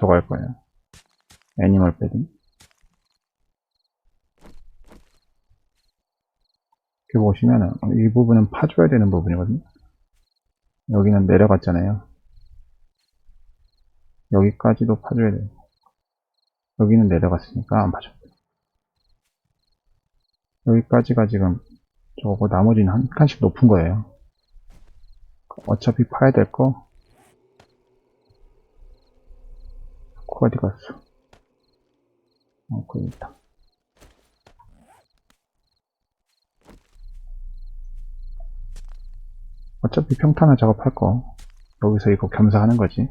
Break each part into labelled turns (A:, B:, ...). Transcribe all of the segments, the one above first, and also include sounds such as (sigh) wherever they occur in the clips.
A: 저거 할 거예요. 애니멀 패딩. 이렇게 보시면은 이 부분은 파줘야 되는 부분이거든요. 여기는 내려갔잖아요. 여기까지도 파줘야 돼요. 여기는 내려갔으니까 안 파줘. 여기까지가 지금 저거 나머지는 한 칸씩 높은 거예요. 어차피 파야 될 거. 코 어디 갔어? 어, 거기 있다. 어차피 평탄화 작업할 거. 여기서 이거 겸사하는 거지.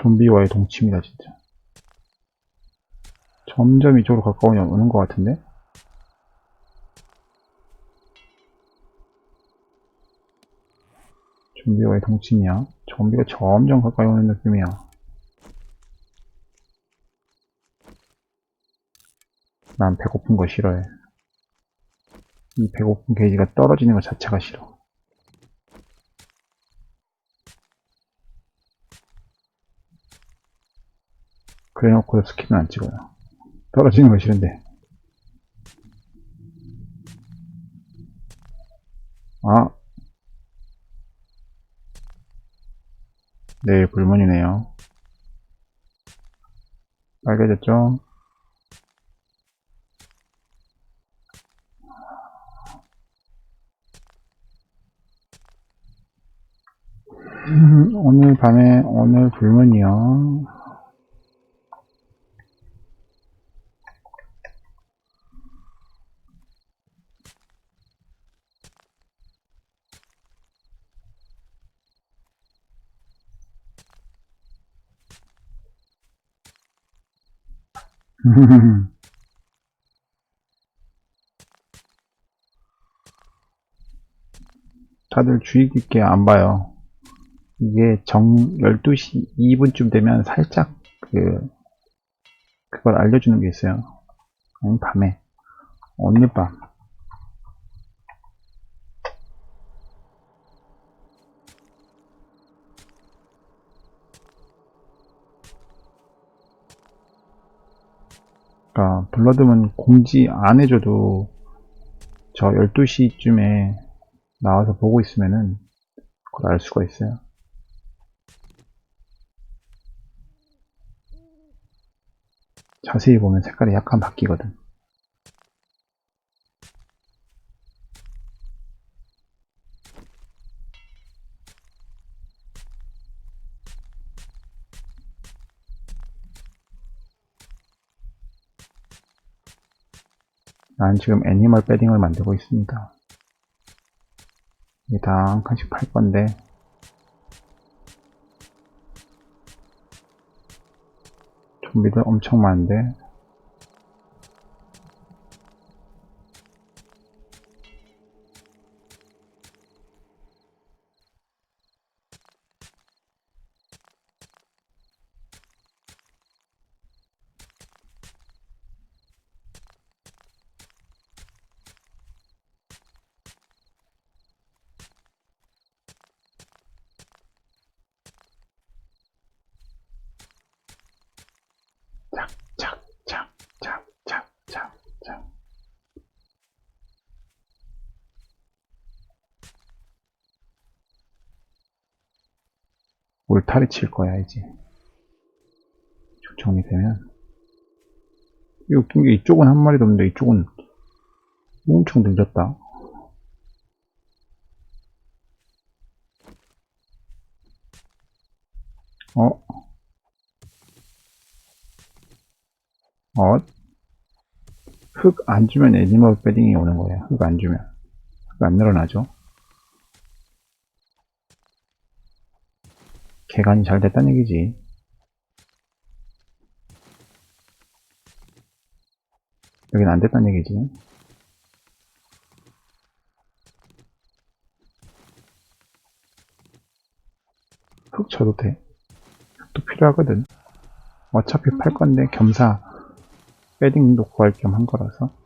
A: 좀비와의 동침이다, 진짜. 점점 이쪽으로 가까이 오는 것 같은데? 좀비와의 동침이야. 좀비가 점점 가까이 오는 느낌이야. 난 배고픈 거 싫어해. 이 배고픈 게이지가 떨어지는 것 자체가 싫어. 그래 놓고 스킬은 안 찍어요. 떨어지는 거 싫은데. 아. 네, 불문이네요. 빨개졌죠? 음, 오늘 밤에, 오늘 불문이요. (laughs) 다들 주의 깊게 안 봐요. 이게 정 12시 2분쯤 되면 살짝 그 그걸 알려주는 게 있어요. 아니 밤에 오늘 밤 그러니까 블러드문 공지 안 해줘도 저 12시쯤에 나와서 보고 있으면은 그걸 알 수가 있어요. 자세히 보면 색깔이 약간 바뀌거든. 난 지금 애니멀 패딩을 만들고 있습니다. 이게 다 한 칸씩 팔 건데 좀비들 엄청 많은데 울타리 칠 거야 이제 쭉 정리되면 이 웃긴 게 이쪽은 한 마리도 없는데 이쪽은 엄청 늘렸다 어? 어? 흙 안 주면 애니멀 패딩이 오는 거예요. 흙 안 주면. 흙 안 늘어나죠. 개간이 잘 됐단 얘기지. 여긴 안 됐단 얘기지. 흙 쳐도 돼. 흙도 필요하거든. 어차피 팔 건데 겸사 패딩도 구할 겸 한 거라서.